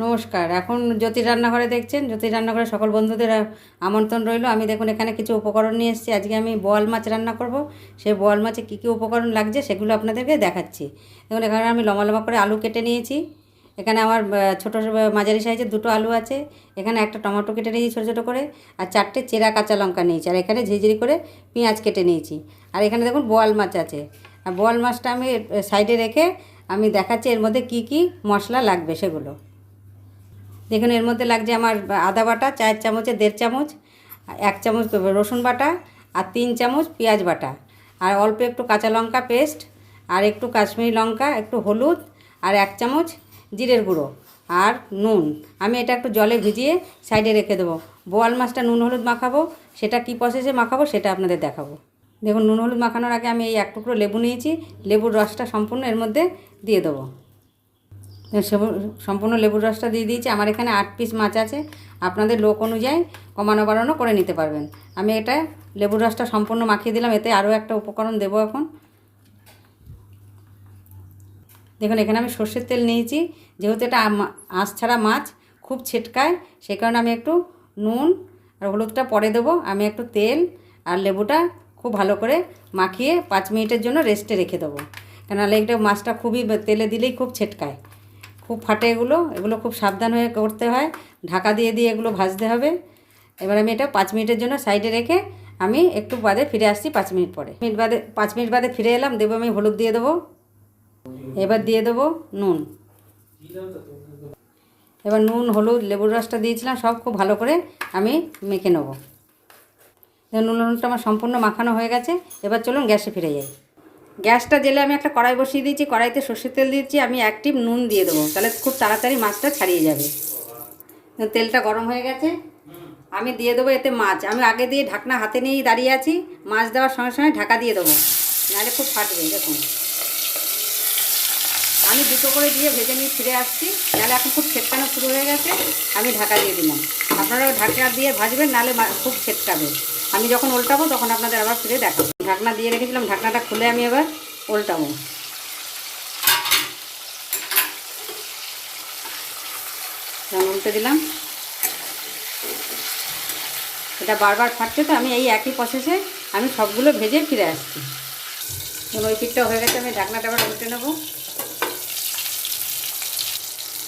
নমস্কার। এখন জ্যোতি রান্নাঘরে দেখছেন? জ্যোতি রান্নাঘরে সকল বন্ধুদের আমন্ত্রণ রইল। আমি দেখুন, এখানে কিছু উপকরণ নিয়ে এসেছি। আজকে আমি বোয়াল মাছ রান্না করব। সেই বোয়াল মাছে কী কী উপকরণ লাগছে সেগুলো আপনাদেরকে দেখাচ্ছি। দেখুন, এখানে আমি লম্বা লম্বা করে আলু কেটে নিয়েছি। এখানে আমার ছোটো মাঝারি সাইজের দুটো আলু আছে। এখানে একটা টমেটো কেটে নিয়েছি ছোটো ছোটো করে। আর চারটে চেরা কাঁচা লঙ্কা নিয়েছি। আর এখানে ঝিঝিরি করে পেঁয়াজ কেটে নিয়েছি। আর এখানে দেখুন, বোয়াল মাছ আছে। আর বোয়াল মাছটা আমি সাইডে রেখে আমি দেখাচ্ছি এর মধ্যে কী কী মশলা লাগবে সেগুলো। দেখুন, এর মধ্যে লাগছে আমার আদা বাটা চার চামচে, দেড় চামচ, এক চামচ রসুন বাটা আর তিন চামচ পেঁয়াজ বাটা। আর অল্প একটু কাঁচা লঙ্কা পেস্ট আর একটু কাশ্মীরি লঙ্কা, একটু হলুদ আর এক চামচ জিরের গুঁড়ো আর নুন। আমি এটা একটু জলে ভিজিয়ে সাইডে রেখে দেবো। বোয়াল মাছটা নুন হলুদ মাখাবো। সেটা কী প্রসেসে মাখাবো সেটা আপনাদের দেখাবো। দেখুন, নুন হলুদ মাখানোর আগে আমি এই এক টুকরো লেবু নিয়েছি। লেবুর রসটা সম্পূর্ণ এর মধ্যে দিয়ে দেবো। সম্পূর্ণ লেবুর রসটা দিয়ে দিয়েছি। আমার এখানে আট পিস মাছ আছে। আপনাদের লোক অনুযায়ী কমানো বাড়ানো করে নিতে পারবেন। আমি এটা লেবুর রসটা সম্পূর্ণ মাখিয়ে দিলাম। এতে আরও একটা উপকরণ দেবো এখন। দেখুন, এখানে আমি সর্ষের তেল নিয়েছি। যেহেতু এটা আঁশ ছাড়া মাছ, খুব ছেটকায় সেই কারণে আমি একটু নুন আর হলুদটা পরে দেবো। আমি একটু তেল আর লেবুটা খুব ভালো করে মাখিয়ে পাঁচ মিনিটের জন্য রেস্টে রেখে দেবো। কেন নাহলে এটা মাছটা খুবই তেলে দিলেই খুব ছেটকায়। খুব ফাটে এগুলো এগুলো খুব সাবধান হয়ে করতে হয়। ঢাকা দিয়ে দিয়ে এগুলো ভাজতে হবে। এবার আমি এটা পাঁচ মিনিটের জন্য সাইডে রেখে আমি একটু বাদে ফিরে আসছি পাঁচ মিনিট পরে। মিনিট বাদে, পাঁচ মিনিট বাদে ফিরে এলাম, দেবো আমি হলুদ দিয়ে দেবো। এবার দিয়ে দেবো নুন। এবার নুন, হলুদ, লেবুর রসটা দিয়েছিলাম, সব খুব ভালো করে আমি মেখে নেব। নুন হলুদটা আমার সম্পূর্ণ মাখানো হয়ে গেছে। এবার চলুন গ্যাসে ফিরে যাই। গ্যাসটা জেলে আমি একটা কড়াই বসিয়ে দিয়েছি, কড়াইতে সর্ষের তেল দিয়েছি আমি এক টিপ নুন দিয়ে দেবো। তাহলে খুব তাড়াতাড়ি মাছটা ছাড়িয়ে যাবে। তেলটা গরম হয়ে গেছে। আমি দিয়ে দেবো এতে মাছ। আমি আগে দিয়ে ঢাকনা হাতে নিয়েই দাঁড়িয়ে আছি। মাছ দেওয়ার সঙ্গে সঙ্গে ঢাকা দিয়ে দেবো। নাহলে খুব ফাটবে, দেখুন। আমি দুটো করে দিয়ে ভেজে নিয়ে ফিরে আসছি। নাহলে এখন খুব ছেটকানো শুরু হয়ে গেছে। আমি ঢাকা দিয়ে দিলাম। আপনারা ঢাকা দিয়ে ভাজবেন, নাহলে খুব ছেটকাবে। আমি যখন উল্টাবো তখন আপনাদের আবার ফিরে দেখাবো। ঢাকনা দিয়ে রেখেছিলাম, ঢাকনাটা খুলে আমি এবার উল্টাবো উল্টে দিলাম, এটা বারবার ফাটছে তো, আমি এই একই প্রসেসে আমি সবগুলো ভেজে ফিরে আসছি। এবং ওই পিঠটা হয়ে গেছে, আমি ঢাকনাটা আবার উল্টে নেব।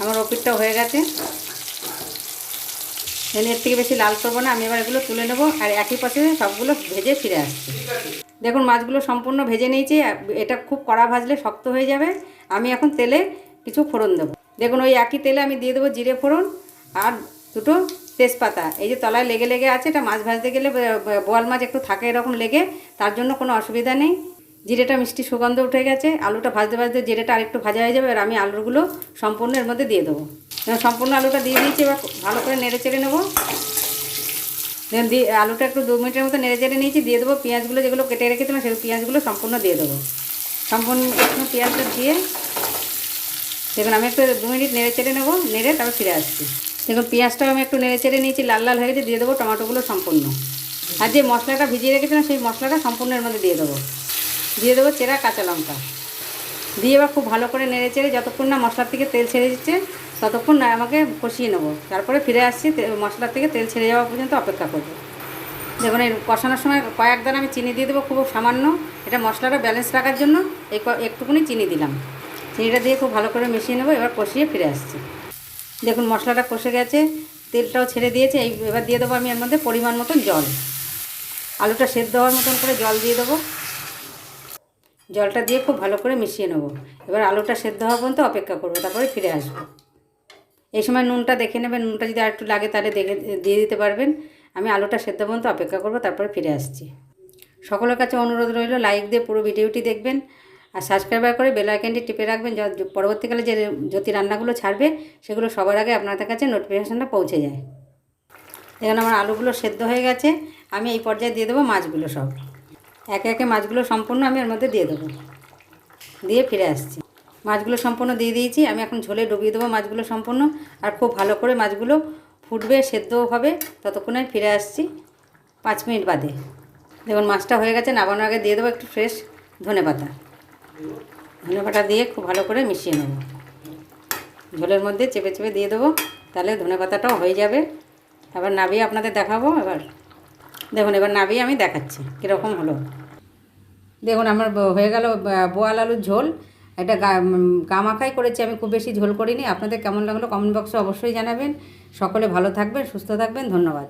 আমার ওপিটটা হয়ে গেছে। এর থেকে বেশি লাল করব না, আমি এবার এগুলো তুলে নেব আর একই প্রসেসে সবগুলো ভেজে ফিরে আসছি। দেখুন, মাছগুলো সম্পূর্ণ ভেজে নিয়েছি এটা খুব কড়া ভাজলে শক্ত হয়ে যাবে। আমি এখন তেলে কিছু ফোড়ন দেবো। দেখুন, ওই একই তেলে আমি দিয়ে দেবো জিরে ফোড়ন আর দুটো তেজপাতা। এই যে তলায় লেগে লেগে আছে, এটা মাছ ভাজতে গেলে বোয়াল মাছ একটু থাকে এরকম লেগে, তার জন্য কোনো অসুবিধা নেই। জিরেটা মিষ্টি সুগন্ধ উঠে গেছে, আলুটা ভাজতে ভাজতে জিরেটা আরেকটু ভাজা হয়ে যাবে আর আমি আলুগুলো সম্পূর্ণ এর মধ্যে দিয়ে দেবো। সম্পূর্ণ আলুটা দিয়ে দিয়েছি, এবার ভালো করে নেড়ে চেড়ে নেব। দিয়ে আলুটা একটু দু মিনিটের মতো নেড়ে চেড়ে নিয়েছি, দিয়ে দেবো পেঁয়াজগুলো যেগুলো কেটে রেখেছিলাম সেই পেঁয়াজগুলো সম্পূর্ণ দিয়ে দেবো। সম্পূর্ণ পেঁয়াজটা দিয়ে দেখুন, আমি একটু দু মিনিট নেড়ে চেড়ে নেব, নেড়ে তারপর ফিরে আসছি। দেখুন, পেঁয়াজটাও আমি একটু নেড়ে চেড়ে নিয়েছি, লাল লাল হয়ে গেছে, দিয়ে দেবো টমেটোগুলো সম্পূর্ণ। আর যে মশলাটা ভিজিয়ে রেখেছিলাম, সেই মশলাটা সম্পূর্ণ এর মধ্যে দিয়ে দেবো। দিয়ে দেবো চেরা কাঁচা লঙ্কা। দিয়ে এবার খুব ভালো করে নেড়ে চেড়ে যতক্ষণ না মশলার থেকে তেল ছেড়ে দিচ্ছে, ততক্ষণ না আমাকে কষিয়ে নেব। তারপরে ফিরে আসছি মশলার থেকে তেল ছেড়ে যাওয়া পর্যন্ত অপেক্ষা করব। দেখুন, এই কষানোর সময় কয়েক দানা আমি চিনি দিয়ে দেবো, খুব সামান্য। এটা মশলাটা ব্যালেন্স রাখার জন্য এই একটুকুনি চিনি দিলাম। চিনিটা দিয়ে খুব ভালো করে মিশিয়ে নেব, এবার কষিয়ে ফিরে আসছি। দেখুন, মশলাটা কষে গেছে, তেলটাও ছেড়ে দিয়েছে। এই এবার দিয়ে দেবো আমি এর মধ্যে পরিমাণ মতন জল। আলুটা সেদ্ধ হওয়ার মতন করে জল দিয়ে দেবো। জলটা দিয়ে খুব ভালো করে মিশিয়ে নেব। এবার আলুটা সেদ্ধ হওয়া পর্যন্ত অপেক্ষা করব, তারপরে ফিরে আসব। এই সময় নুনটা দেখে নেবেন, নুনটা যদি আর একটু লাগে তাহলে দেখে, দিয়ে দিতে পারবেন। আমি আলুটা সেদ্ধ পর্যন্ত অপেক্ষা করব, তারপরে ফিরে আসছি। সকলের কাছে অনুরোধ রইল লাইক দিয়ে পুরো ভিডিওটি দেখবেন আর সাবস্ক্রাইবার করে বেল আইকনটি টিপে রাখবেন পরবর্তীকালে যে জ্যোতি রান্নাগুলো ছাড়বে, সেগুলো সবার আগে আপনাদের কাছে নোটিফিকেশানটা পৌঁছে যায়। এখানে আমার আলুগুলো সেদ্ধ হয়ে গেছে, আমি এই পর্যায়ে দিয়ে দেবো মাছগুলো সব। একে একে মাছগুলো সম্পূর্ণ আমি এর মধ্যে দিয়ে দেবো। দিয়ে ফিরে আসছি। মাছগুলো সম্পূর্ণ দিয়ে দিয়েছি। আমি এখন ঝোলে ডুবিয়ে দেবো মাছগুলো সম্পূর্ণ। আর খুব ভালো করে মাছগুলো ফুটবে, সেদ্ধও হবে। ততক্ষণে ফিরে আসছি পাঁচ মিনিট বাদে। দেখুন, মাছটা হয়ে গেছে। নামানোর আগে দিয়ে দেবো একটু ফ্রেশ ধনে পাতা। ধনে পাতা দিয়ে খুব ভালো করে মিশিয়ে নেব। ঝোলের মধ্যে চেপে চেপে দিয়ে দেবো। তাহলে ধনে পাতাটাও হয়ে যাবে। এবার নাবিয়ে আপনাদের দেখাবো। এবার দেখুন, এবার নাবিয়ে আমি দেখাচ্ছি, কীরকম হলো। দেখুন, আমার হয়ে গেল বোয়াল আলুর ঝোল। এটা গামাখাই করেছি, আমি খুব বেশি ঝোল করিনি। আপনাদের কেমন লাগল কমেন্ট বক্সে অবশ্যই জানাবেন। সকলে ভালো থাকবেন, সুস্থ থাকবেন, ধন্যবাদ।